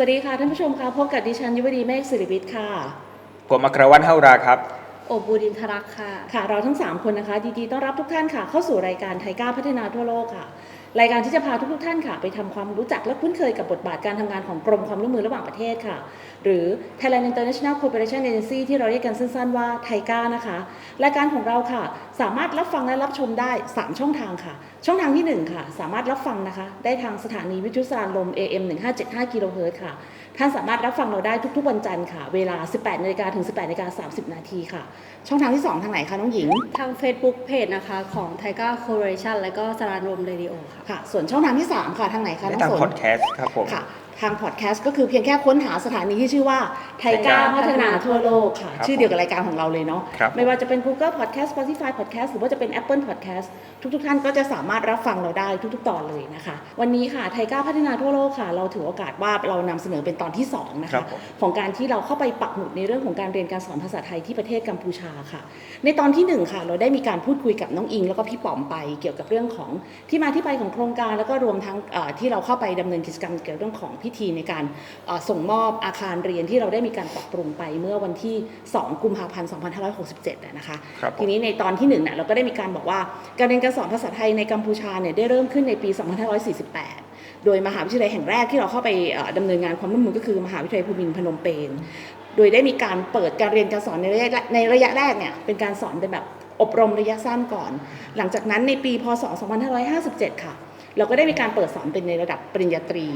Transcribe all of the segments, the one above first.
สวัสดีค่ะท่านผู้ชมค่ะพบกับดิฉันยุวดีเมฆสิริวิทย์ค่ะผมอัครวัฒน์เฮาราครับ โอบบูดินทรักษ์ค่ะ ค่ะ เราทั้ง 3 คนนะคะดีๆต้อนรับทุกท่านค่ะ เข้าสู่รายการไทยก้าวพัฒนาทั่วโลกค่ะ รายการที่จะพาทุกๆท่านค่ะ ไปทำความรู้จักและคุ้นเคยกับบทบาทการทำงานของกรมความร่วมมือระหว่างประเทศค่ะ หรือ Thailand International Cooperation Agency ที่เราเรียกกันสั้นๆว่าไทก้านะคะ รายการของเราค่ะ สามารถรับฟังและรับชมได้ 3 ช่องทางค่ะ ช่องทางที่ 1 ค่ะ สามารถรับฟังนะคะ ได้ทางสถานีวิทยุสารลม AM 1575กิโลเฮิรตซ์ค่ะ ท่านสามารถรับฟังเราได้ทุกๆวันจันทร์ค่ะ เวลา 18นาฬิกาถึง 18นาฬิกา30 นาทีค่ะ ช่องทางที่ 2 ทางไหนคะน้องหญิง ทาง Facebook Page นะคะของ t i g e r Corporation และก็สรานรมเรดิโอค่ะ ค่ะ ส่วนช่องทางที่ 3 ค่ะทางไหนคะและน้องทางสนพอดแคสต์ครับผมค่ะ ทางพอดแคสต์ก็คือเพียงแค่ค้นหาสถานีที่ชื่อว่าไทยก้าไทยก้าพัฒนาทั่วโลกค่ะครับชื่อเดียวกับรายการของเราเลยเนาะครับไม่ว่าจะเป็น Google Podcast Spotify Podcast หรือว่าจะเป็น Apple Podcast ทุกๆ ท่านก็จะสามารถรับฟังเราได้ทุกๆ ตอนเลยนะคะ วันนี้ค่ะไทยก้าพัฒนาทั่วโลกค่ะ เราถือโอกาสว่าเรานำเสนอเป็นตอนที่สองนะครัคะบผมของการที่เราเข้าไปปักหมุดในเรื่องของการเรียนการสอนภาษาไทยที่ประเทศกัมพูชาค่ะ ในตอนที่หนึ่งค่ะ เราได้มีการพูดคุยกับน้องอิง แล้วก็พี่ป๋อมไปเกี่ยวกับเรื่องของที่มาที่ไปของโครงการ แล้วก็รวมทั้งเอ่อที่เราเข้าไปดำเนินกิจกรรมเกี่ยวกับเรื่องของพิธีในการเอ่อส่งมอบอาคารเรียนที่เราได้มีการปรับปรุงไปเมื่อวันที่ 2 กุมภาพันธ์ 2567อะนะคะครับผมทีนี้ในตอนที่หนึ่งเนี่ยเราก็ได้มีการบอกว่า การเรียนการสอนภาษาไทยในกัมพูชาเนี่ยได้เริ่มขึ้นในปี 2548โดยมหาวิทยาลัยแห่งแรกที่เราเข้าไปเอ่อดำเนินงานความร่วมมือก็คือมหาวิทยาลัยภูมินทร์พนมเปญ โดยได้มีการเปิดการเรียนการสอนในระยะในระยะแรกเนี่ยเป็นการสอนเป็นแบบอบรมระยะสั้นก่อน หลังจากนั้นในปีพศ 2557 ค่ะ เราก็ได้มีการเปิดสอนเป็นในระดับปริญญาตรี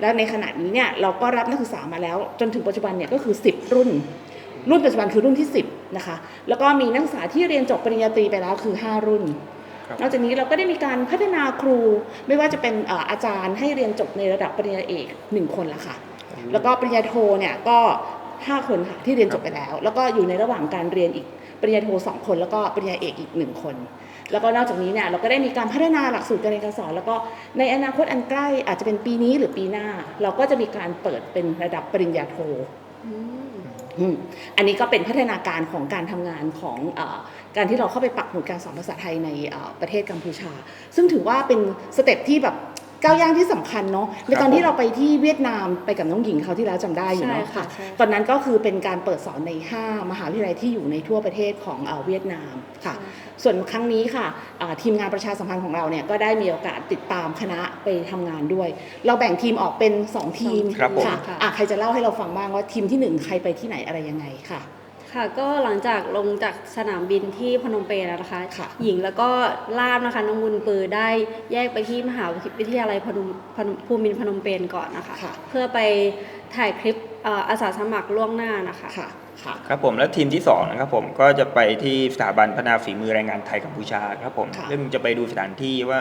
และในขณะนี้เนี่ยเราก็รับนักศึกษามาแล้ว จนถึงปัจจุบันเนี่ยก็คือ 10 รุ่น รุ่นปัจจุบันคือรุ่นที่ 10นะคะแล้วก็มีนักศึกษาที่เรียนจบปริญญาตรีไปแล้วคือ 5 รุ่นครับนอกจากนี้เราก็ได้มีการพัฒนาครูไม่ว่าจะเป็นเอ่ออาจารย์ให้เรียนจบในระดับปริญญาเอกหนึ่งคนละค่ะ แล้วก็ปริญญาโทเนี่ยก็ 5 คนค่ะที่เรียนจบไปแล้ว แล้วก็อยู่ในระหว่างการเรียนอีก ปริญญาโทสองคน แล้วก็ปริญญาเอกอีกหนึ่งคน แล้วก็นอกจากนี้เนี่ยเราก็ได้มีการพัฒนาหลักสูตรการเรียนการสอน แล้วก็ในอนาคตอันใกล้อาจจะเป็นปีนี้หรือปีหน้า เราก็จะมีการเปิดเป็นระดับปริญญาโทอืมอันนี้ก็เป็นพัฒนาการของการทำงานของเออการที่เราเข้าไปปักหมุดการสอนภาษาไทยในเอ่อประเทศกัมพูชา ซึ่งถือว่าเป็นสเต็ปที่แบบ ก้าวย่างที่สำคัญเนาะในตอนที่เราไปที่เวียดนามไปกับน้องหญิงเขาวที่แล้วจำได้อยู่เนาะใช่ค่ะใช่ตอนนั้นก็คือเป็นการเปิดสอนใน 5 มหาวิทยาลัยที่อยู่ในทั่วประเทศของเอ่อเวียดนามค่ะ ส่วนครั้งนี้ค่ะอ่าทีมงานประชาสัมพันธ์ของเราเนี่ยก็ได้มีโอกาสติดตามคณะไปทำงานด้วย เราแบ่งทีมออกเป็น 2 ทีมครับผมค่ะอะใครจะเล่าให้เราฟังบ้างว่าทีมที่ 1 ใครไปที่ไหนอะไรยังไงค่ะ ค่ะก็หลังจากลงจากสนามบินที่พนมเปญแล้วนะคะ ค่ะ หญิงแล้วก็ล่ามนะคะน้องบุญปือได้แยกไปที่มหาวิทยาลัยพนมพนมภูมินทร์พนมเปญก่อนนะคะ ค่ะ เพื่อไปถ่ายคลิปเอ่ออาสาสมัครล่วงหน้านะคะ ค่ะ ค่ะ ครับผมแล้วทีมที่สองนะครับผมก็จะไปที่สถาบันพัฒนาฝีมือแรงงานไทยกัมพูชาครับผมค่ะ ซึ่งจะไปดูสถานที่ว่า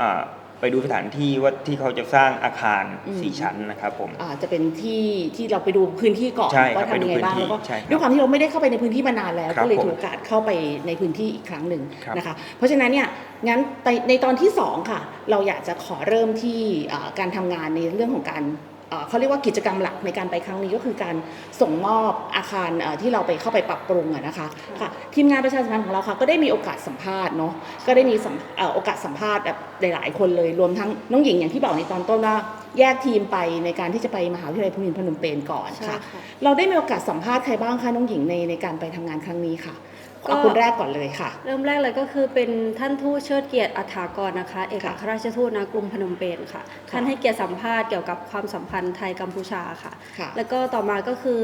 อ่า ไปดูสถานที่ว่าที่เขาจะสร้างอาคารสี่ชั้นนะครับผมอ่าจะเป็นที่ที่เราไปดูพื้นที่ก่อนใช่ครับว่าทำยังไงบ้างไปดูพื้นที่แล้วก็ใช่ครับด้วยความที่เราไม่ได้เข้าไปในพื้นที่มานานแล้วครับก็เลยผมถือโอกาสเข้าไปในพื้นที่อีกครั้งหนึ่งครับนะคะเพราะฉะนั้นเนี่ยงั้นในในตอนที่สองค่ะเราอยากจะขอเริ่มที่อ่าการทำงานในเรื่องของการ เอ่อเขาเรียกว่ากิจกรรมหลักในการไปครั้งนี้ก็คือการส่งมอบอาคารเอ่อที่เราไปเข้าไปปรับปรุงอะนะคะค่ะทีมงานประชาสัมพันธ์ของเราค่ะก็ได้มีโอกาสสัมภาษณ์เนาะก็ได้มีสัมเอ่อโอกาสสัมภาษณ์แบบหลายๆคนเลยรวมทั้งน้องหญิงอย่างที่บอกในตอนต้นว่าแยกทีมไปในการที่จะไปมหาวิทยาลัยภูมินทร์พนมเปญก่อนใช่ค่ะค่ะ เราได้มีโอกาสสัมภาษณ์ใครบ้างคะน้องหญิงในในการไปทำงานครั้งนี้ค่ะก็ เอาคนแรกก่อนเลยค่ะ เริ่มแรกเลยก็คือเป็นท่านทูตเชิดเกียรติอัฐากรนะคะ เอกอัค่ะครราชทูตณกรุงพนมเปญค่ะ ท่านให้เกียรติสัมภาษณ์เกี่ยวกับความสัมพันธ์ไทยกัมพูชาค่ะค่ะแล้วก็ต่อมาก็คือ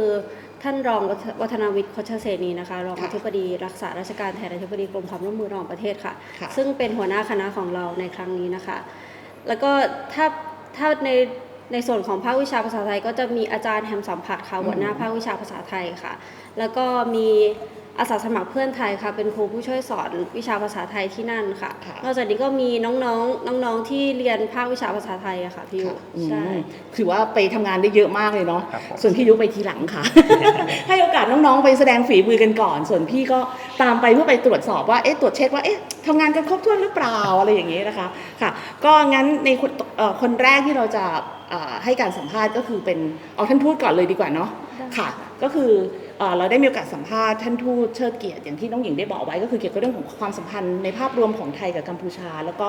ท่านรองวัฒวัฒนาวิทย์โคชเสนีนะคะรองค่ะอธิบดีรักษาราชการแทนอธิบดีกรมความร่วมมือระหว่างประเทศค่ะค่ะ ซึ่งเป็นหัวหน้าคณะของเราในครั้งนี้นะคะ แล้วก็ถ้าถ้าในในส่วนของภาควิชาภาษาไทย ก็จะมีอาจารย์แฮมสัมผัสค่ะหัวหน้าภาควิชาภาษาไทยค่ะ แล้วก็มี อาสาสมัครเพื่อนไทยค่ะ เป็นครูผู้ช่วยสอนวิชาภาษาไทยที่นั่นค่ะ ค่ะนอกจากนี้ก็มีน้องๆ น้องๆ ที่เรียนภาควิชาภาษาไทยอะค่ะพี่ยุค่ะอืใช่มถือว่าไปทำงานได้เยอะมากเลยเนาะ ครับผม ส่วนพี่ยุไปทีหลังค่ะ ให้โอกาสน้องๆไปแสดงฝีมือกันก่อน ส่วนพี่ก็ตามไปเพื่อไปตรวจสอบว่า เอ๊ะ ตรวจเช็คว่า เอ๊ะทำงานกันครบถ้วนหรือเปล่าอะไรอย่างนี้นะคะ ค่ะ ก็งั้นในคนเอ่อคนแรกที่เราจะเอ่อให้การสัมภาษณ์ก็คือเป็น เอาท่านพูดก่อนเลยดีกว่าเนาะ ได้ ค่ะ ก็คือ เราได้มีโอกาสสัมภาษณ์ท่านทูตเชิดเกียรติอย่างที่น้องหญิงได้บอกไว้ก็คือเกี่ยวกับเรื่องของความสัมพันธ์ในภาพรวมของไทยกับกัมพูชา แล้วก็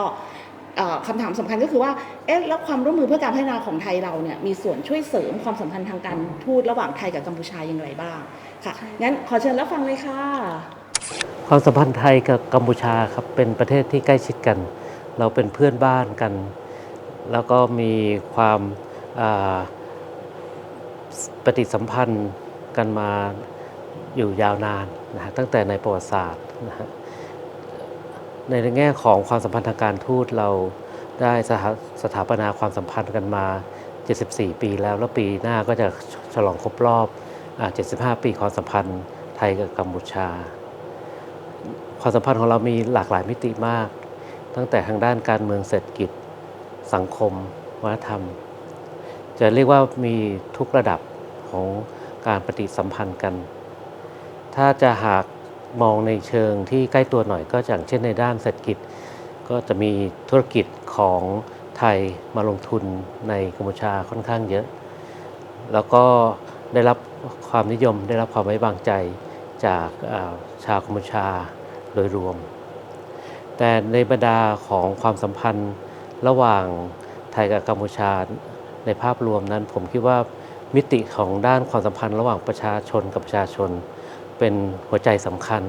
คำถามสำคัญก็คือว่า เอ๊ะ แล้วความร่วมมือเพื่อการพัฒนาของไทยเราเนี่ยมีส่วนช่วยเสริมความสัมพันธ์ทางการทูตระหว่างไทยกับกัมพูชาอย่างไรบ้าง ค่ะ งั้นขอเชิญรับฟังเลยค่ะ ความสัมพันธ์ไทยกับกัมพูชาครับเป็นประเทศที่ใกล้ชิดกัน เราเป็นเพื่อนบ้านกัน แล้วก็มีความปฏิสัมพันธ์ กันมาอยู่ยาวนานนะฮะตั้งแต่ในประวัติศาสตร์นะฮะในแง่ของความสัมพันธ์ทางการทูตเราได้สถาสถาปนาความสัมพันธ์กันมา 74 ปีแล้ว แล้วปีหน้าก็จะฉลองครบรอบอ75 ปีความสัมพันธ์ไทยกับกัมพูชา ความสัมพันธ์ของเรามีหลากหลายมิติมาก ตั้งแต่ทางด้านการเมืองเศรษฐกิจ สังคม วัฒนธรรม จะเรียกว่ามีทุกระดับของ การปฏิสัมพันธ์กัน ถ้าจะหากมองในเชิงที่ใกล้ตัวหน่อยก็อย่างเช่นในด้านเศรษฐกิจ ก็จะมีธุรกิจของไทยมาลงทุนในกัมพูชาค่อนข้างเยอะ แล้วก็ได้รับความนิยมได้รับความไว้วางใจจากาชาวกัมพูชาโดยรวม แต่ในบรรดาของความสัมพันธ์ระหว่างไทยกับกัมพูชาในภาพรวมนั้นผมคิดว่า มิติของด้านความสัมพันธ์ระหว่างประชาชนกับประชาชน เป็นหัวใจสำคัญ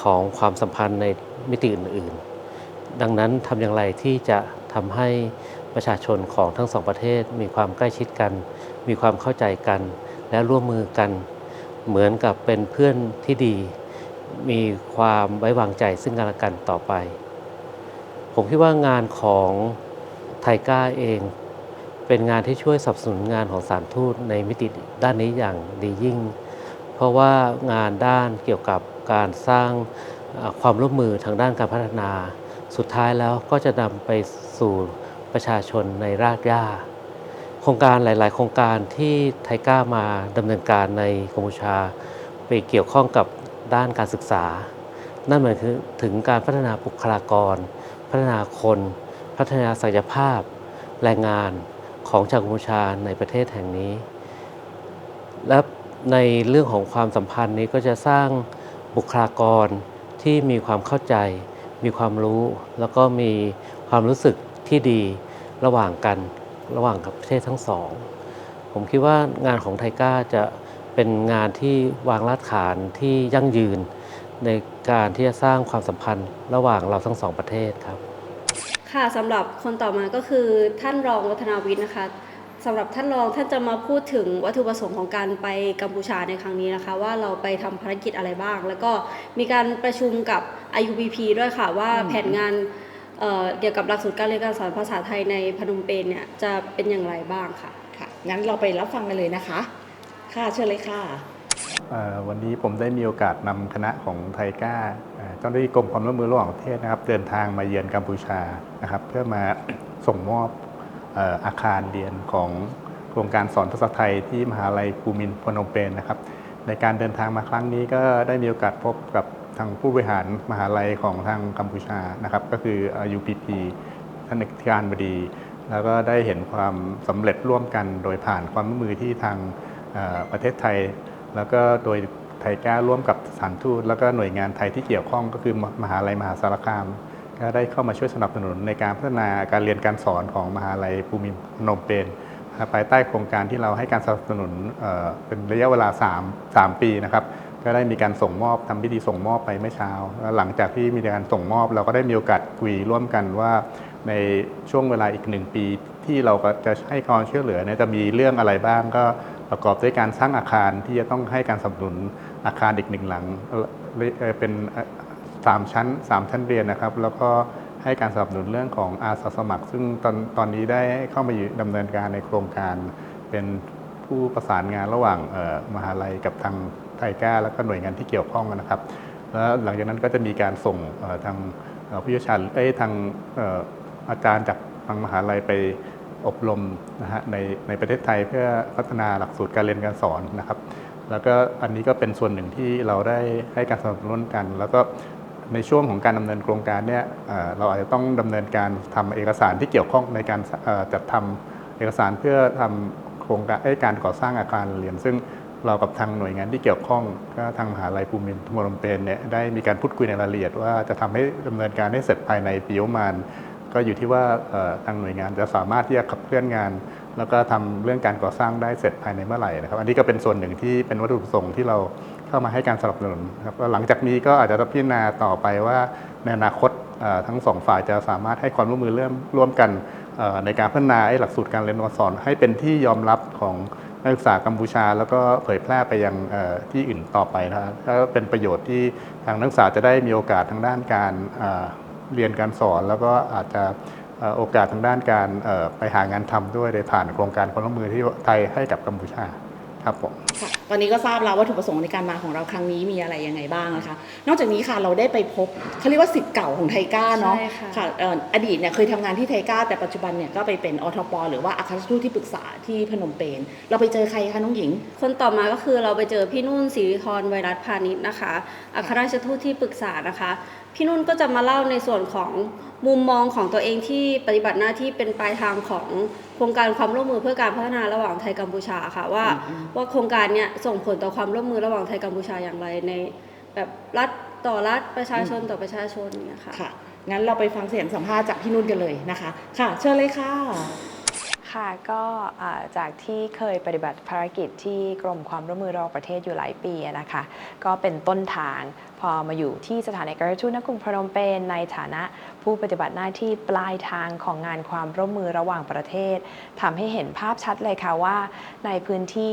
ของความสัมพันธ์ในมิติอื่น ๆ ดังนั้นทำอย่างไรที่จะทำให้ประชาชนของทั้งสองประเทศมีความใกล้ชิดกัน มีความเข้าใจกัน และร่วมมือกัน เหมือนกับเป็นเพื่อนที่ดี มีความไว้วางใจซึ่งกันและกันต่อไป ผมคิดว่างานของไทก้าเอง เป็นงานที่ช่วยสนับสนุนงานของสารทูตในมิติด้านนี้อย่างดียิ่ง เพราะว่างานด้านเกี่ยวกับการสร้างความร่วมมือทางด้านการพัฒนา สุดท้ายแล้วก็จะนำไปสู่ประชาชนในรากหญ้า โครงการหลาย ๆ โครงการที่ไทก้ามาดำเนินการในกัมพูชา ไปเกี่ยวข้องกับด้านการศึกษา นั่นหมายถึงการพัฒนาบุคลากร พัฒนาคน พัฒนาศักยภาพ แรงงาน ของชาวกัมพูชาในประเทศแห่งนี้ และในเรื่องของความสัมพันธ์นี้ก็จะสร้างบุคลากรที่มีความเข้าใจ มีความรู้ แล้วก็มีความรู้สึกที่ดีระหว่างกันระหว่างกับประเทศทั้งสอง ผมคิดว่างานของไทก้าจะเป็นงานที่วางรากฐานที่ยั่งยืน ในการที่จะสร้างความสัมพันธ์ระหว่างเราทั้งสองประเทศครับ ค่ะสำหรับคนต่อมาก็คือท่านรองวัฒนาวิทย์นะคะสำหรับท่านรองท่านจะมาพูดถึงวัตถุประสงค์ของการไปกัมพูชาในครั้งนี้นะคะ ว่าเราไปทำภารกิจอะไรบ้าง แล้วก็มีการประชุมกับ IUPP ด้วยค่ะว่าอืมแผนงานเอ่อเกี่ยวกับหลักสูตรการเรียนการสอนภาษาไทยในพนมเปญเนี่ยจะเป็นอย่างไรบ้างค่ะค่ะ งั้นเราไปรับฟังกันเลยนะคะ ค่ะเชิญเลยค่ะเอ่อวันนี้ผมได้มีโอกาสนำคณะของไทก้าเอ่อเจ้าหน้าที่กรมความร่วมมือระหว่างประเทศนะครับ เดินทางมาเยือนกัมพูชานะครับ เพื่อมาส่งมอบอาคารเรียนของโครงการสอนภาษาไทยที่มหาลัยภูมินพนมเปญนะครับ ในการเดินทางมาครั้งนี้ก็ได้มีโอกาสพบกับทางผู้บริหารมหาลัยของทางกัมพูชานะครับ ก็คือเอ่อ UPT ท่านอธิการบดี แล้วก็ได้เห็นความสำเร็จร่วมกัน โดยผ่านความร่วมมือที่ทางประเทศไทย แล้วก็โดย ไทยก้าร่วมกับสถานทูตแล้วก็หน่วยงานไทยที่เกี่ยวข้องก็คือมหาลัยมหาสารคาม ก็ได้เข้ามาช่วยสนับสนุนในการพัฒนาการเรียนการสอนของมหาลัยภูมินทร์พนมเปญนะครับภายใต้โครงการที่เราให้การสนับสนุนเเป็นระยะเวลา 3 3 ปีนะครับก็ได้มีการส่งมอบทำพิธีส่งมอบไปเมื่อเช้า หลังจากที่มีการส่งมอบ เราก็ได้มีโอกาสคุยร่วมกันว่า ในช่วงเวลาอีกหนึ่งปีที่เราก็จะให้ความช่วยเหลือเนี่ยจะมีเรื่องอะไรบ้างก็ ประกอบด้วยการสร้างอาคารที่จะต้องให้การสนับสนุนอาคารอีกหนึ่งหลังเป็นเอ่อสามชั้นสามชั้นเรียนนะครับ แล้วก็ให้การสนับสนุนเรื่องของอาสาสมัคร ซึ่งตอนตอนนี้ได้เข้ามาอยู่ดำเนินการในโครงการเป็นผู้ประสานงานระหว่างมหาลัยกับทางไททก้า แล้วก็หน่วยงานที่เกี่ยวข้องนะครับ แล้วหลังจากนั้นก็จะมีการส่งทางผู้เชี่ยวชาญเอ้ทางอาจารย์จากทางมหาลัยไป อบรมนะฮะในในประเทศไทยเพื่อพัฒนาหลักสูตรการเรียนการสอนนะครับ แล้วก็อันนี้ก็เป็นส่วนหนึ่งที่เราได้ให้การสนับสนุนกัน แล้วก็ในช่วงของการดำเนินโครงการเนี่ยเราอาจจะต้องดำเนินการทำเอกสารที่เกี่ยวข้องในการจัดทำเอกสารเพื่อทำโครงการเอ้การก่อสร้างอาคารเรียน ซึ่งเรากับทางหน่วยงานที่เกี่ยวข้องก็ทางมหาลัยภูมินทรมรมเปญเนี่ยได้มีการพูดคุยในรายละเอียดว่าจะทำให้ดำเนินการให้เสร็จภายในปีประมาณ ก็อยู่ที่ว่าทางหน่วยงานจะสามารถที่จะขับเคลื่อนงาน แล้วก็ทำเรื่องการก่อสร้างได้เสร็จภายในเมื่อไหร่นะครับ อันนี้ก็เป็นส่วนหนึ่งที่เป็นวัตถุประสงค์ที่เราเข้ามาให้การสนับสนุนครับหลังจากนี้ก็อาจจะพิจารณาต่อไปว่าในอนาคตทั้งสองฝ่ายจะสามารถให้ความร่วมมือเริ่มร่วมกันในการพัฒนาหลักสูตรการเรียนการสอน ให้เป็นที่ยอมรับของนักศึกษากัมพูชา แล้วก็เผยแพร่ไปยังที่อื่นต่อไปนะครับก็เป็นประโยชน์ที่ทางนักศึกษาจะได้มีโอกาสทางด้านการ เอ่อเรียนการสอน แล้วก็อาจจะเอ่อโอกาสทางด้านการเอ่อไปหางานทำด้วยโดยผ่านโครงการความร่วมมือที่ไทยให้กับกัมพูชาครับผมค่ะตอนนี้ก็ทราบแล้ววัตถุประสงค์ในการมาของเราครั้งนี้มีอะไรยังไงบ้างนะคะ นอกจากนี้ค่ะเราได้ไปพบเขาเรียกว่าสิทธิ์เก่าของไทก้าเนาะใช่ค่ะค่ะเอ่ออดีตเนี่ยเคยทำงานที่ไทก้าแต่ปัจจุบันเนี่ยก็ไปเป็นอทปหรือว่าอาคาทูตที่ปรึกษาที่พนมเปญเราไปเจอใครคะน้องหญิง คนต่อมาก็คือเราไปเจอพี่นุ่นสิริธรไวรัสพาณิชย์นะคะอัครราชทูตที่ปรึกษานะคะ พี่นุ่นก็จะมาเล่าในส่วนของมุมมองของตัวเองที่ปฏิบัติหน้าที่เป็นปลายทางของโครงการความร่วมมือเพื่อการพัฒนาระหว่างไทยกัมพูชาค่ะว่าอืมว่าโครงการเนี้ยส่งผลต่อความร่วมมือระหว่างไทยกัมพูชาอย่างไรในแบบรัฐต่อรัฐประชาชนต่อประชาชนเนี่ยค่ะค่ะงั้นเราไปฟังเสียงสัมภาษณ์จากพี่นุ่นกันเลยนะคะ ค่ะ เชิญเลยค่ะ ค่ะก็จากที่เคยปฏิบัติภารกิจที่กรมความร่วมมือระหว่างประเทศอยู่หลายปีนะคะ ก็เป็นต้นทางพอมาอยู่ที่สถานเอกอัคราชทูตณกรุงพนมเปญในฐานะผู้ปฏิบัติหน้าที่ปลายทางของงานความร่วมมือระหว่างประเทศทำให้เห็นภาพชัดเลยค่ะว่าในพื้นที่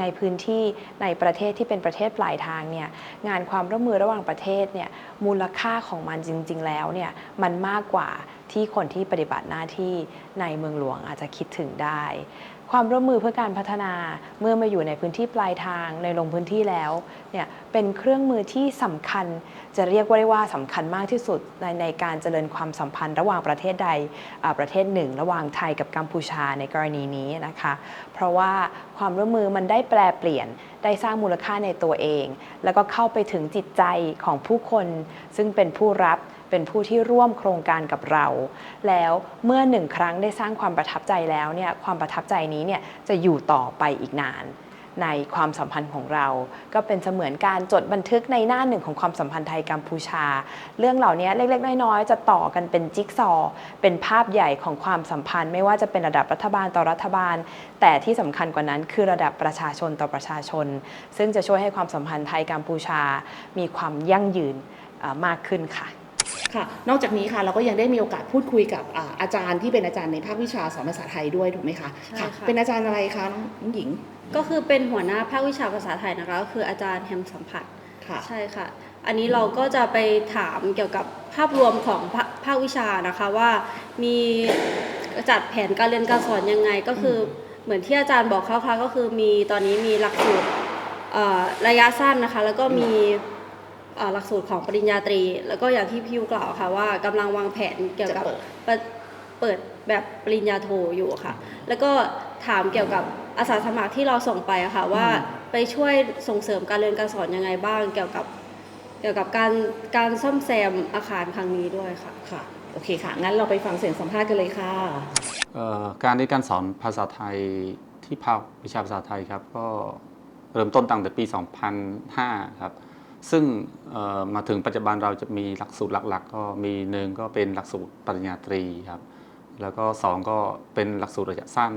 ในพื้นที่ในประเทศที่เป็นประเทศปลายทางเนี่ยงานความร่วมมือระหว่างประเทศเนี่ยมูลค่าของมันจริง ๆ แล้วเนี่ยมันมากกว่า ที่คนที่ปฏิบัติหน้าที่ในเมืองหลวงอาจจะคิดถึงได้ ความร่วมมือเพื่อการพัฒนาเมื่อมาอยู่ในพื้นที่ปลายทางในลงพื้นที่แล้วเนี่ยเป็นเครื่องมือที่สำคัญ จะเรียกว่าได้ว่าสำคัญมากที่สุดในในการเจริญความสัมพันธ์ระหว่างประเทศใดประเทศหนึ่ง ระหว่างไทยกับกัมพูชาในกรณีนี้นะคะ เพราะว่าความร่วมมือมันได้แปลเปลี่ยนได้สร้างมูลค่าในตัวเอง แล้วก็เข้าไปถึงจิตใจของผู้คน ซึ่งเป็นผู้รับ เป็นผู้ที่ร่วมโครงการกับเรา แล้วเมื่อหนึ่งครั้งได้สร้างความประทับใจแล้วเนี่ยความประทับใจนี้เนี่ยจะอยู่ต่อไปอีกนานในความสัมพันธ์ของเรา ก็เป็นเสมือนการจดบันทึกในหน้าหนึ่งของความสัมพันธ์ไทยกัมพูชา เรื่องเหล่านี้เล็กๆ น้อยๆ จะต่อกันเป็นจิ๊กซอ เป็นภาพใหญ่ของความสัมพันธ์ ไม่ว่าจะเป็นระดับรัฐบาลต่อรัฐบาล แต่ที่สำคัญกว่านั้นคือระดับประชาชนต่อประชาชน ซึ่งจะช่วยให้ความสัมพันธ์ไทยกัมพูชา มีความยั่งยืนมากขึ้นค่ะ ค่ะ นอกจากนี้ค่ะเราก็ยังได้มีโอกาสพูดคุยกับอ่าอาจารย์ที่เป็นอาจารย์ในภาควิชาสอนภาษาไทยด้วยถูกไหมคะใช่ค่ะ เป็นอาจารย์อะไรคะน้องน้องหญิงก็คือเป็นหัวหน้าภาควิชาภาษาไทยนะคะก็คืออาจารย์แฮมสัมผัสค่ะ ใช่ค่ะ อันนี้เราก็จะไปถามเกี่ยวกับภาพรวมของภาภาควิชานะคะว่ามีจัดแผนการเรียนการสอนยังไงก็คือเหมือนที่อาจารย์บอกคร่าวๆก็คือมีตอนนี้มีหลักสูตรเอ่อระยะสั้นนะคะ แล้วก็มีเอ่อ หลักสูตรของปริญญาตรี แล้วก็อย่างที่พิวกล่าวค่ะว่ากำลังวางแผนเกี่ยวกับจะเปิดเปิดเปิดแบบปริญญาโทอยู่ค่ะ แล้วก็ถามเกี่ยวกับอาสาสมัครที่เราส่งไปอะค่ะว่าไปช่วยส่งเสริมการเรียนการสอนยังไงบ้าง เกี่ยวกับเกี่ยวกับการการซ่อมแซมอาคารครั้งนี้ด้วยค่ะค่ะโอเคค่ะ งั้นเราไปฟังเสียงสัมภาษณ์กันเลยค่ะเอ่อการเรียนการสอนภาษาไทยที่ภาควิชาภาษาไทยครับก็เริ่มต้นตั้งแต่ปี 2005 ครับ ซึ่งมาถึงปัจจุบันเราจะมีหลักสูตรหลัก ๆ ก็มีหนึ่งก็เป็นหลักสูตรปริญญาตรีครับแล้วก็สองก็เป็นหลักสูตรระยะสั้น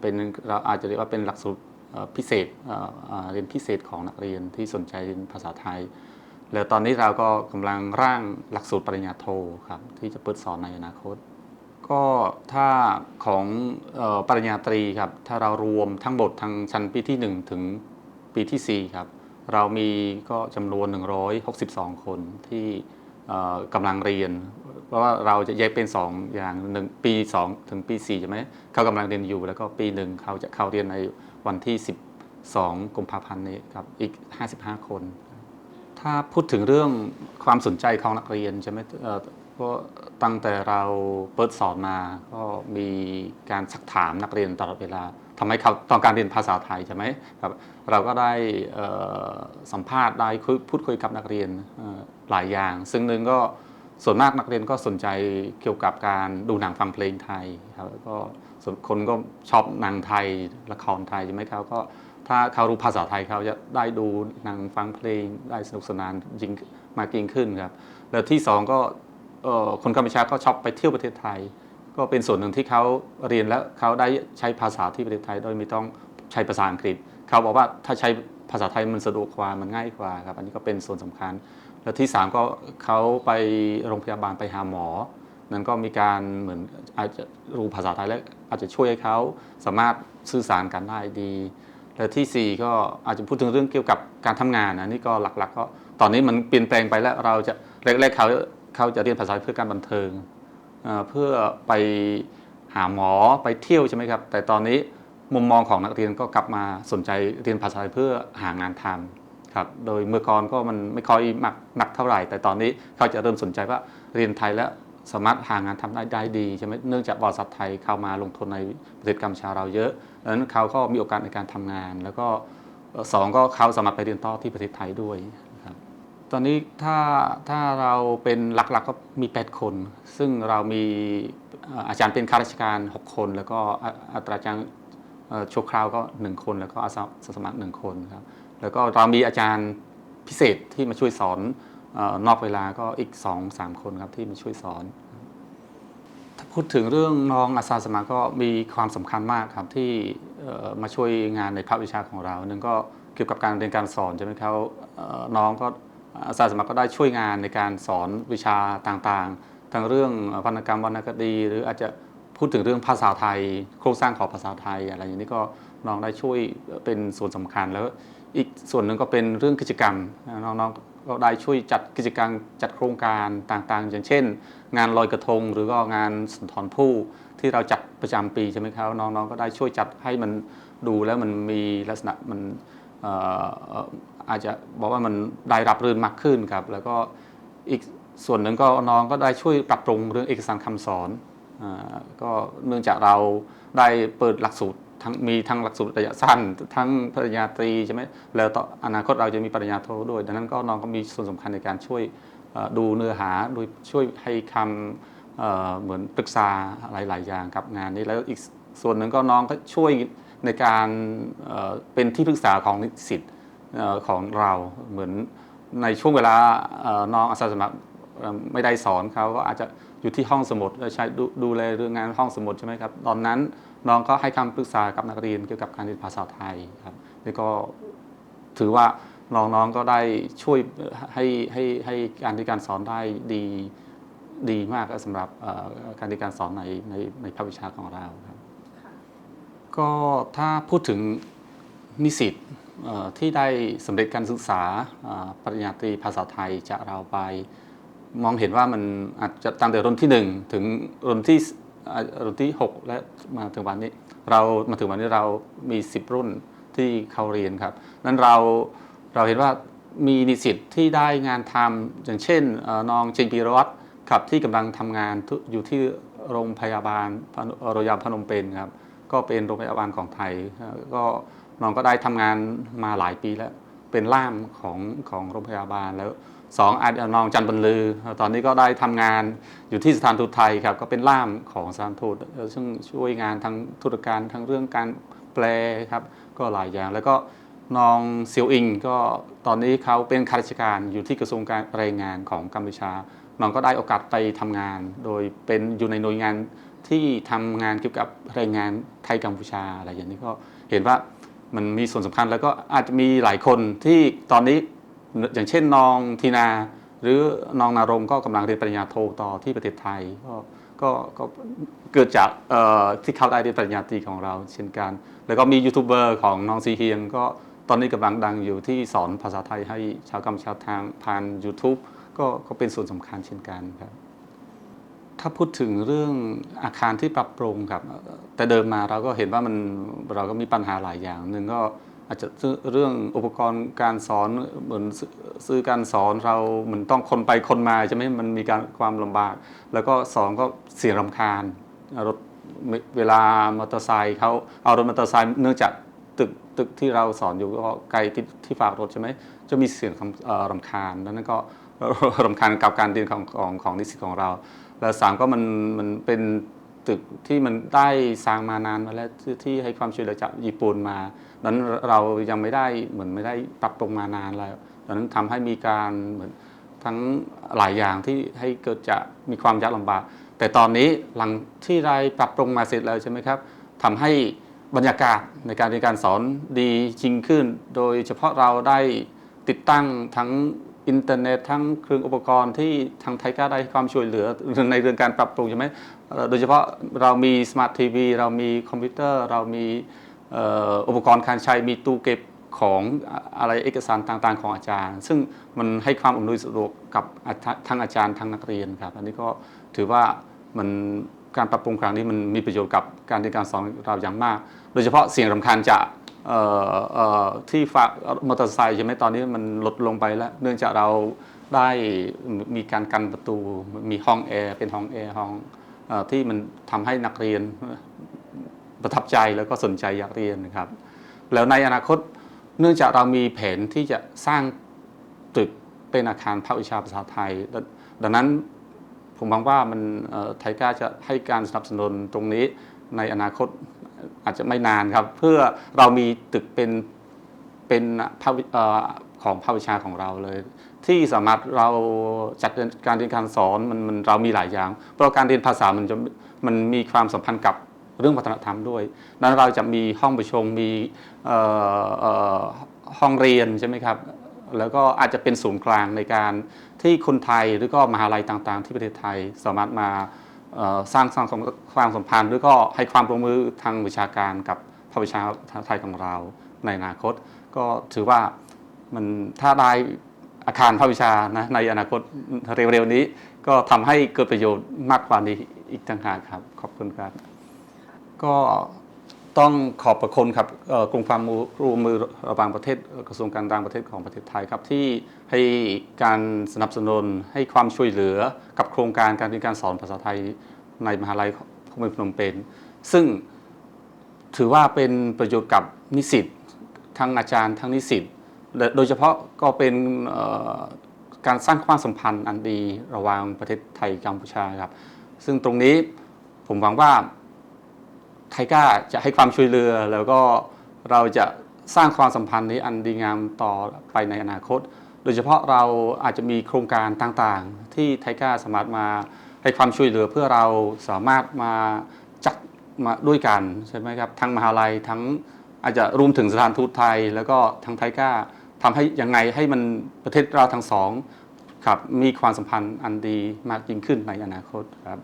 เป็นเราอาจจะเรียกว่าเป็นหลักสูตรพิเศษเรียนพิเศษของนักเรียนที่สนใจเรียนภาษาไทย แล้วตอนนี้เราก็กำลังร่างหลักสูตรปริญญาโทครับที่จะเปิดสอนในอนาคต ก็ถ้าของปริญญาตรีครับถ้าเรารวมทั้งหมดทั้งชั้นปีที่ 1 ถึงปีทีสี่4 ครับ เรามีก็จำนวน 162 คนที่กำลังเรียน เพราะว่าเราจะแยกเป็น 2 อย่างหนึ่งปี 2 ถึงปี 4 ใช่ไหมเขากำลังเรียนอยู่ แล้วก็ปีหนึ่งเขาจะเข้าเรียนในวันที่ 12 กุมภาพันธ์นี้ครับ อีก 55 คน ถ้าพูดถึงเรื่องความสนใจของนักเรียนใช่ไหมก็ตั้งแต่เราเปิดสอนมาก็มีการสักถามนักเรียนตลอดเวลา ทำให้เขาต้องการเรียนภาษาไทยใช่ไหมครับเราก็ได้สัมภาษณ์ได้พูดคุยกับนักเรียนหลายอย่าง ซึ่งหนึ่งก็ส่วนมากนักเรียนก็สนใจเกี่ยวกับการดูหนังฟังเพลงไทยครับแล้วก็คนก็ชอบหนังไทยละครไทยใช่ไหมครับก็ถ้าเขารู้ภาษาไทยเขาจะได้ดูหนังฟังเพลงได้สนุกสนานจริงมากยิ่งขึ้นครับแล้วที่สองก็คนกัมพูชาก็ชอบไปเที่ยวประเทศไทย ก็เป็นส่วนหนึ่งที่เขาเรียนแล้วเขาได้ใช้ภาษาที่ประเทศไทย โดยไม่ต้องใช้ภาษาอังกฤษ เขาบอกว่าถ้าใช้ภาษาไทยมันสะดวกกว่ามันง่ายกว่าครับ อันนี้ก็เป็นส่วนสำคัญ แล้วที่สามก็เขาไปโรงพยาบาลไปหาหมอ นั้นก็มีการเหมือนอาจจะรู้ภาษาไทยแล้วอาจจะช่วยให้เขาสามารถสื่อสารกันได้ดี และที่ 4 ก็อาจจะพูดถึงเรื่องเกี่ยวกับการทำงานนะนี่ก็หลักๆ ก็ตอนนี้มันเปลี่ยนแปลงไปแล้วเราจะแรกๆเขาเขาจะเรียนภาษาเพื่อการบันเทิง เพื่อไปหาหมอไปเที่ยวใช่ไหมครับ แต่ตอนนี้มุมมองของนักเรียนก็กลับมาสนใจเรียนภาษาไทยเพื่อหางานทำครับ โดยเมื่อก่อนก็มันไม่ค่อยมักหนักเท่าไหร่ แต่ตอนนี้เขาจะเริ่มสนใจว่าเรียนไทยแล้วสามารถหางานทำได้ได้ดีใช่ไหมเนื่องจากบริษัทไทยเข้ามาลงทุนในประเทศกัมพูชาเราเยอะดังนั้นเขาก็มีโอกาสในการทำงาน แล้วก็สองก็เขาสามารถไปเรียนต่อที่ประเทศไทยด้วย ตอนนี้ถ้าถ้าเราเป็นหลักๆก็มี 8 คน ซึ่งเรามีเอ่ออาจารย์เป็นข้าราชการ 6 คน แล้วก็อัตราจ้างเอ่อชั่วคราวก็ 1 คน แล้วก็อาสาสมัคร 1 คนครับแล้วก็เรามีอาจารย์พิเศษที่มาช่วยสอนเออนอกเวลาก็อีก 2-3 คนครับที่มาช่วยสอน ถ้าพูดถึงเรื่องน้องอาสาสมัครก็มีความสำคัญมากครับที่เอ่อมาช่วยงานในภาควิชาของเราหนึ่งก็เกี่ยวกับการเรียนการสอนใช่ไหมครับเอ่อน้องก็ อาสาสมัครก็ได้ช่วยงานในการสอนวิชาต่างๆ ทั้งเรื่องวรรณกรรมวรรณคดี หรืออาจจะพูดถึงเรื่องภาษาไทย โครงสร้างของภาษาไทย อะไรอย่างนี้ก็น้องได้ช่วยเป็นส่วนสำคัญ แล้วอีกส่วนหนึ่งก็เป็นเรื่องกิจกรรมน้องๆก็ได้ช่วยจัดกิจกรรมจัดโครงการต่างๆ อย่างเช่น งานลอยกระทง หรือก็งานสุนทรภู่ที่เราจัดประจำปีใช่ไหมครับน้องๆก็ได้ช่วยจัดให้มันดูแล้วมันมีลักษณะมัน อาจจะบอกว่ามันได้รับรื่นมากขึ้นครับ แล้วก็อีกส่วนหนึ่งก็น้องก็ได้ช่วยปรับปรุงเรื่องเอกสารคำสอนอก็เนื่องจากเราได้เปิดหลักสูตรทั้งมีทั้งหลักสูตรระยะสั้น ทั้งปริญญาตรีใช่ไหมแล้วต่ออนาคตเราจะมีปริญญาโทด้วย ดังนั้นก็น้องก็มีส่วนสำคัญในการช่วยดูเนื้อหาโดยช่วยให้คำเเหมือนปรึกษาหลาย ๆ อย่างกับงานนี้แล้วอีกส่วนหนึ่งก็น้องก็ช่วยในการเเป็นที่ปรึกษาของนิสิต ของเราเหมือนในช่วงเวลาเอ่อน้องอาสาสมัครเอ่อไม่ได้สอนเขาก็อาจจะอยู่ที่ห้องสมุดแล้วใช้ดูดูแลเรื่องงานห้องสมุดใช่ไหมครับ ตอนนั้นน้องก็ให้คำปรึกษากับนักเรียนเกี่ยวกับการเรียนภาษาไทยครับนี่ก็ถือว่าน้องๆก็ได้ช่วยให้ให้ให้การเรียนการสอนได้ดีดีมากสำหรับเอ่อการเรียนการสอนในในในภาควิชาของเราครับก็ถ้าพูดถึงนิสิตเอ่อ ที่ได้สำเร็จการศึกษาปริญญาตรีภาษาไทยจากเราไป มองเห็นว่ามันอาจจะตั้งแต่รุ่นที่ 1 ถึงรุ่นที่รุ่นที่ 6 และมาถึงวันนี้ เรามาถึงวันนี้เรามี 10 รุ่นที่เข้าเรียนครับ นั้นเราเราเห็นว่ามีนิสิตที่ได้งานทำอย่างเช่นน้องเจงปีรวัตรครับที่กำลังทำงานอยู่ที่โรงพยาบาลโรงพยาบาลพนมเปญครับก็เป็นโรงพยาบาลของไทยก็ น้องก็ได้ทำงานมาหลายปีแล้ว เป็นล่ามของของโรงพยาบาลแล้วสองอาน้องจันทร์บรรลือ ตอนนี้ก็ได้ทำงานอยู่ที่สถานทูตไทยครับ ก็เป็นล่ามของสถานทูตซึ่งช่วยงานทางธุรการทั้งเรื่องการแปลครับ ก็หลายอย่างแล้วก็น้องเซียวอิงก็ตอนนี้เขาเป็นข้าราชการอยู่ที่กระทรวงการแรงงานของกัมพูชา น้องก็ได้โอกาสไปทำงาน โดยเป็นอยู่ในหน่วยงานที่ทำงานเกี่ยวกับแรงงานไทยกัมพูชาอะไรอย่างนี้ก็เห็นว่า มันมีส่วนสำคัญแล้วก็อาจจะมีหลายคนที่ตอนนี้อย่างเช่นน้องทีนา หรือน้องนารมก็กำลังเรียนปริญญาโทต่อที่ประเทศไทยก็ก็ก็เกิดจากที่เขาได้เรียนปริญญาตรีของเรา เช่นกัน แล้วก็มียูทูบเบอร์ของน้องซีเฮียงก็ตอนนี้กำลังดังอยู่ที่สอนภาษาไทยให้ชาวกัมพูชาทางผ่าน YouTube ก็ก็เป็นส่วนสำคัญเช่นกันครับ ถ้าพูดถึงเรื่องอาคารที่ปรับปรุงครับ แต่เดิมมาเราก็เห็นว่ามันเราก็มีปัญหาหลายอย่างหนึ่งก็อาจจะเรื่องอุปกรณ์การสอนเหมือนซื้อการสอนเราเหมือนต้องคนไปคนมาใช่ไหมมันมีการความลำบาก แล้วก็สองก็เสียงรำคาญรถเวลามอเตอร์ไซค์เขาเอารถมอเตอร์ไซค์เนื่องจากตึกตึกที่เราสอนอยู่ก็ไกลที่ที่ฝากรถใช่ไหมจะมีเสียงคำรำคาญแล้วนั่นก็รำคาญกับการเรียนของของของนิสิตของเรา แล้วสามก็มันมันเป็นตึกที่มันได้สร้างมานานมาแล้วที่ที่ให้ความช่วยเหลือจากญี่ปุ่นมาดังนั้นเรายังไม่ได้เหมือนไม่ได้ปรับปรุงมานานแล้วดังนั้นทำให้มีการเหมือนทั้งหลายอย่างที่ให้เกิดจะมีความยากลำบาก แต่ตอนนี้หลังที่ได้ปรับปรุงมาเสร็จแล้วใช่ไหมครับทำให้บรรยากาศในการเรียนการสอนดีจริงขึ้น โดยเฉพาะเราได้ติดตั้งทั้ง อินเทอร์เน็ตทั้งเครื่องอุปกรณ์ที่ทางไทยก็ได้ความช่วยเหลือในเรื่องการปรับปรุงใช่ไหมโดยเฉพาะเรามีสมาร์ททีวีเรามีคอมพิวเตอร์เรามีอุปกรณ์การใช้มีตู้เก็บของอะไรเอกสารต่างๆ ของอาจารย์ ซึ่งมันให้ความอำนวยสะดวกกับทั้งอาจารย์ทั้งนักเรียนครับ อันนี้ก็ถือว่ามันการปรับปรุงครั้งนี้มันมีประโยชน์กับการเรียนการสอนเราอย่างมาก โดยเฉพาะเสียงรำคาญจาก ที่ฝากมอเตอร์ไซค์ใช่ไหมตอนนี้มันลดลงไปแล้ว เนื่องจากเราได้มีการกันประตูมีห้องแอร์เป็นห้องแอร์ห้องอที่มันทำให้นักเรียนประทับใจแล้วก็สนใจอยากเรียนนะครับ แล้วในอนาคตเนื่องจากเรามีแผนที่จะสร้างตึกเป็นอาคารภาควิชาภาษาไทย ดังนั้นผมหวังว่ามันไทยก้าจะให้การสนับสนุนตรงนี้ในอนาคต อาจจะไม่นานครับ เพื่อเรามีตึกเป็นเป็นอของภาควิชาของเราเลย ที่สามารถเราจัดการเรียนการสอนมันมันเรามีหลายอย่าง เพราะการเรียนภาษามันจะมันมีความสัมพันธ์กับเรื่องวัฒนธรรมด้วยนั้นเราจะมีห้องประชุมมีห้องเรียนใช่ไหมครับแล้วก็อาจจะเป็นศูนย์กลางในการที่คนไทยหรือก็มหาลัยต่างๆ ที่ประเทศไทยสามารถมา สร้างสร้างความสัมพันธ์หรือก็ให้ความร่วมมือทางวิชาการกับภาควิชาไทยของเราในอนาคต ก็ถือว่ามันถ้าได้อาคารภาควิชานะในอนาคตเร็วๆนี้ ก็ทำให้เกิดประโยชน์มากกว่านี้อีกต่างหากครับ ขอบคุณครับ ก็ ต้องขอบพระคุณครับกลุ่มความร่วมมือระหว่างประเทศกระทรวงการต่างประเทศของประเทศไทยครับที่ให้การสนับสนุนให้ความช่วยเหลือกับโครงการการเรียนการสอนภาษาไทยในมหาลัยพมิพนมเปญซึ่งถือว่าเป็นประโยชน์กับนิสิตทั้งอาจารย์ทั้งนิสิตและโดยเฉพาะก็เป็นการสร้างความสัมพันธ์อันดีระหว่างประเทศไทยกัมพูชาครับ ซึ่งตรงนี้ผมหวังว่า ไทยก้าจะให้ความช่วยเหลือ แล้วก็เราจะสร้างความสัมพันธ์นี้อันดีงามต่อไปในอนาคต โดยเฉพาะเราอาจจะมีโครงการต่างๆ ที่ไทยก้าสามารถมาให้ความช่วยเหลือเพื่อเราสามารถมาจัดมาด้วยกันใช่ไหมครับทั้งมหาลัยทั้งอาจจะรวมถึงสถานทูตไทย แล้วก็ทางไทยก้าทำให้ยังไงให้มันประเทศเราทั้งสองครับมีความสัมพันธ์อันดีมากยิ่งขึ้นในอนาคตครับ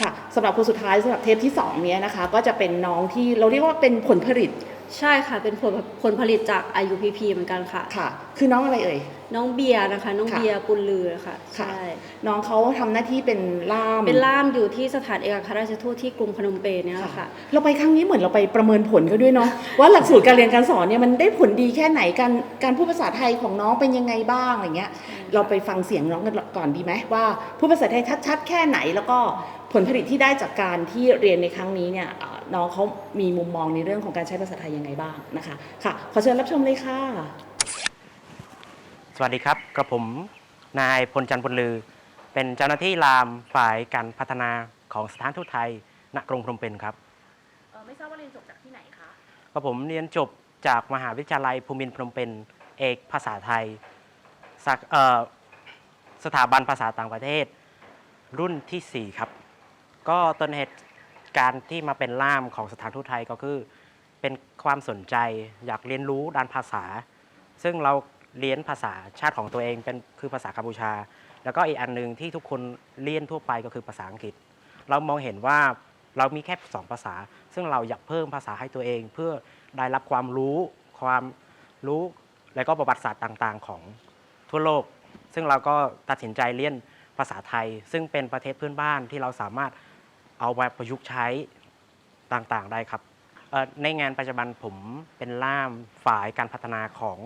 ค่ะสำหรับคนสุดท้ายสำหรับเทปที่2เนี้ยนะคะ ก็จะเป็นน้องที่เราเรียกว่าเป็นผลผลิตใช่ค่ะ เป็นผลผลผลิตจาก IUPP เหมือนกันค่ะ ค่ะ คือน้องอะไรเอ่ย น้องเบียร์นะคะ น้องค่ะเบียร์ปุลลือค่ะค่ะใช่ น้องเขาทำหน้าที่เป็นล่าม เป็นล่ามอยู่ที่สถานเอกอัครราชทูตที่กรุงพนมเปญเนี่ยแหละค่ะ เราไปครั้งนี้เหมือนเราไปประเมินผลเขาด้วยเนาะ ว่าหลักสูตรการเรียนการสอนเนี่ยมันได้ผลดีแค่ไหน การการพูดภาษาไทยของน้องเป็นยังไงบ้างอะไรเงี้ย เราไปฟังเสียงน้องกันก่อนดีไหมว่าพูดภาษาไทยชัดๆแค่ไหนแล้วก็ ผลผลิตที่ได้จากการที่เรียนในครั้งนี้เนี่ยเอ่อน้องเขามีมุมมองในเรื่องของการใช้ภาษาไทยยังไงบ้างนะคะค่ะขอเชิญรับชมเลยค่ะ สวัสดีครับกระผมนายพลจันทร์พลลือ เป็นเจ้าหน้าที่รามฝ่ายการพัฒนาของสถานทูตไทยณกรุงพนมเปญครับไม่ทราบว่าเรียนจบจากที่ไหนคะกระผมเรียนจบจากมหาวิทยาลัยภูมินทร์พนมเปญเอกภาษาไทยสาเอ่อสถาบันภาษาต่างประเทศรุ่นทีสี่4 ครับ ก็ต้นเหตุการที่มาเป็นล่ามของสถานทูตไทยก็คือ เป็นความสนใจอยากเรียนรู้ด้านภาษา ซึ่งเราเรียนภาษาชาติของตัวเองเป็นคือภาษากัมพูชา แล้วก็อีกอันหนึ่งที่ทุกคนเรียนทั่วไปก็คือภาษาอังกฤษ เรามองเห็นว่าเรามีแค่สองภาษา ซึ่งเราอยากเพิ่มภาษาให้ตัวเอง เพื่อได้รับความรู้ความรู้และก็ประวัติศาสตร์ต่างๆ ของทั่วโลก ซึ่งเราก็ตัดสินใจเรียนภาษาไทย ซึ่งเป็นประเทศเพื่อนบ้านที่เราสามารถ เอามาประยุกต์ใช้ต่างๆได้ครับในงานปัจจุบันผมเป็นล่ามฝ่ายการพัฒนาของ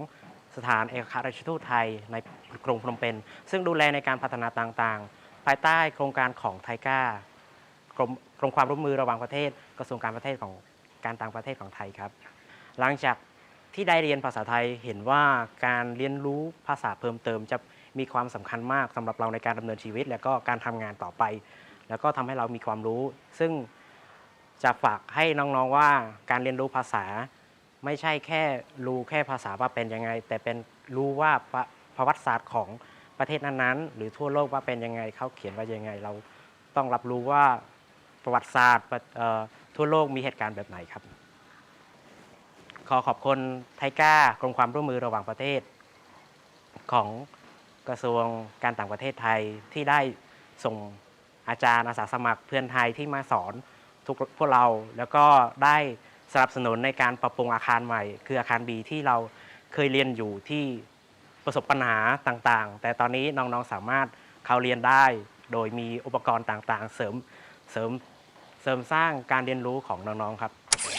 สถานเอกอัครราชทูตไทยในกรุงพนมเปญซึ่งดูแลในการพัฒนาต่างๆ ภายใต้โครงการของไทก้ากรมกรมความร่วมมือระหว่างประเทศกระทรวงการประเทศของการต่างประเทศของไทยครับ หลังจากที่ได้เรียนภาษาไทยเห็นว่าการเรียนรู้ภาษาเพิ่มเติม จะมีความสำคัญมากสำหรับเราในการดำเนินชีวิต และก็การทำงานต่อไป แล้วก็ทำให้เรามีความรู้ ซึ่งจะฝากให้น้องๆว่าการเรียนรู้ภาษาไม่ใช่แค่รู้แค่ภาษาว่าเป็นยังไง แต่เป็นรู้ว่าประประวัติศาสตร์ของประเทศนั้นๆ หรือทั่วโลกว่าเป็นยังไงเขาเขียนว่ายังไง เราต้องรับรู้ว่าประวัติศาสตร์ทั่วโลกมีเหตุการณ์แบบไหนครับ ขอขอบคุณไทก้ากรมความร่วมมือระหว่างประเทศ ของกระทรวงการต่างประเทศไทยที่ได้ส่ง อาจารย์อาสาสมัครเพื่อนไทยที่มาสอนทุกพวกเรา แล้วก็ได้สนับสนุนในการปรับปรุงอาคารใหม่ คืออาคารบีที่เราเคยเรียนอยู่ที่ประสบปัญหาต่างๆ แต่ตอนนี้น้องๆสามารถเข้าเรียนได้ โดยมีอุปกรณ์ต่างๆ เสริมเสริมเสริมสร้างการเรียนรู้ของน้องๆครับ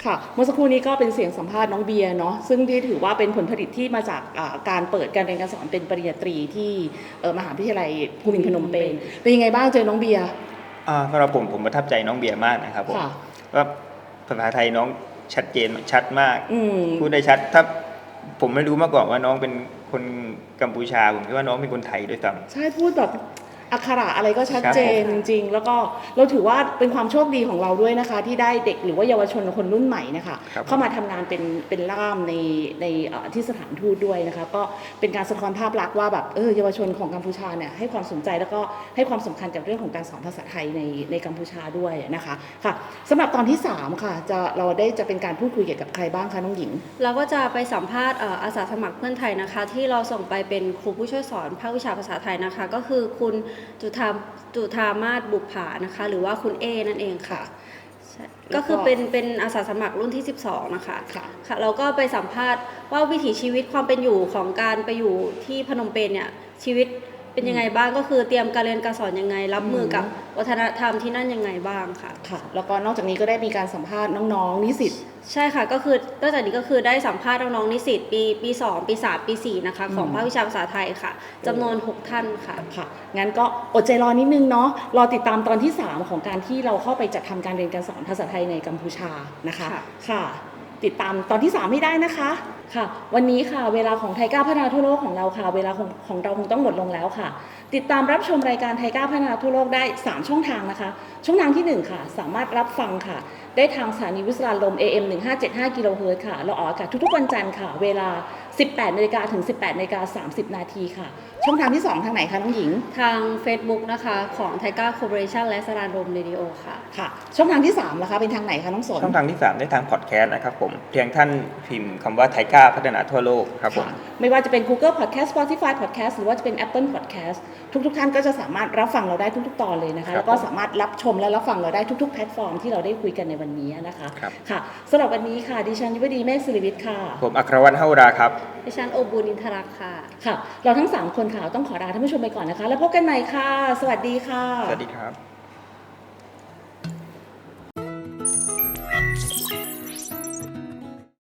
ค่ะ เมื่อสักครู่นี้ก็เป็นเสียงสัมภาษณ์น้องเบียร์เนาะซึ่งที่ถือว่าเป็นผลผลิตที่มาจากอ่าการเปิดการเรียนการสอนเป็นปริญญาตรีที่เอ่อมหาวิทยาลัยภูมินทร์พนมเปญเป็นยังไงบ้างเจอน้องเบียร์อ่าสำหรับผมผมประทับใจน้องเบียร์มากนะครับผมค่ะว่าภาษาไทยน้องชัดเจนชัดมากอืมพูดได้ชัดถ้าผมไม่รู้มาก่อนว่าน้องเป็นคนกัมพูชาผมคิดว่าน้องเป็นคนไทยด้วยซ้ใช่พูดแบบ อักขระอะไรก็ชัดเจนครับจผมริง ๆ แล้วก็เราถือว่าเป็นความโชคดีของเราด้วยนะคะ ที่ได้เด็กหรือว่าเยาวชนคนรุ่นใหม่นะคะครับเข้ามาทำงานเป็นเป็นล่ามในในเอ่อที่สถานทูตด้วยนะคะ ก็เป็นการสะท้อนภาพลักษณ์ว่าแบบเออเยาวชนของกัมพูชาเนี่ยให้ความสนใจแล้วก็ให้ความสำคัญกับเรื่องของการสอนภาษาไทยในในกัมพูชาด้วยนะคะค่ะสำหรับตอนที่สามค่ะ จะเราได้จะเป็นการพูดคุยเกี่ยวกับใครบ้างคะน้องหญิง เราก็จะไปสัมภาษณ์เอ่ออาสาสมัครเพื่อนไทยนะคะ ที่เราส่งไปเป็นครูผู้ช่วยสอนภาควิชาภาษาไทยนะคะ ก็คือคุณจุธาจุธามาศบุปผานะคะ หรือว่าคุณเอนั่นเองค่ะใช่แล้วก็ก็คือเป็นเป็นอาสาสมัครรุ่นที่ 12 นะคะค่ะค่ะเราก็ไปสัมภาษณ์ว่าวิถีชีวิตความเป็นอยู่ของการไปอยู่ที่พนมเปญเนี่ยชีวิต เป็นยังไงบ้างก็คือเตรียมการเรียนการสอนยังไง รับมือกับวัฒนธรรมที่นั่นยังไงบ้างค่ะ ค่ะ แล้วก็นอกจากนี้ก็ได้มีการสัมภาษณ์น้องๆนิสิต ใช่ค่ะก็คือนอกจากนี้ก็คือได้สัมภาษณ์น้องๆนิสิตปีปี2ปี3ปี4นะคะของอืมภาควิชาภาษาไทยค่ะจำนวน 6 ท่านค่ะ ค่ะ งั้นก็อดใจรอนิดนึงเนาะ รอติดตามตอนที่ 3 ของการที่เราเข้าไปจัดทำการเรียนการสอนภาษาไทยในกัมพูชานะคะ ค่ะค่ะติดตามตอนที่ 3 ให้ได้นะคะ ค่ะ วันนี้ค่ะ เวลาของไทก้าพัฒนาทั่วโลกของเราค่ะ เวลาของของเราคงต้องหมดลงแล้วค่ะ ติดตามรับชมรายการไทก้าพัฒนาทั่วโลกได้ 3 ช่องทางนะคะ ช่องทางที่ 1 ค่ะ สามารถรับฟังค่ะ ได้ทางสถานีวิทยุลม AM 1575กิโลเฮิรตซ์ค่ะ เราออกอากาศทุกๆวันจันทร์ค่ะ เวลา 18นาฬิกาถึง 18นาฬิกา30 นาทีค่ะ ช่องทางที่ 2 ทางไหนคะน้องหญิง ทาง Facebook นะคะของ t i g e r Corporation และสรานรมเรดิโอค่ะ ค่ะ ช่องทางที่3นะคะเป็นทางไหนคะน้องสนำช่องทางที่ 3 ได้ทางพอดแคสต์นะครับผมเพียงท่านพิมพ์คำว่าไทก้าพัฒนาทั่วโลกครับผมค่ะไม่ว่าจะเป็น Google Podcast Spotify Podcast หรือว่าจะเป็น Apple Podcast ทุกๆท่านก็จะสามารถรับฟังเราได้ทุกๆ ตอนเลยนะคะ ครับ แล้วก็สามารถรับชมและรับฟังเราได้ทุกๆแพลตฟอร์มที่เราได้คุยกันในวันนี้นะคะครับ ค่ะสำหรับวันนี้ค่ะดิฉันยุวดีเมฆศิริวิทย์ค่ะผมอัครวัฒน์เฮาราครับ ดิฉันโอบูนินทรักษ์ค่ะ ค่ะ เราทั้ง 3 คนค่ะ ต้องขอลาท่านผู้ชมไปก่อนนะคะ แล้วพบกันใหม่ค่ะ สวัสดีค่ะ สวัสดีครับ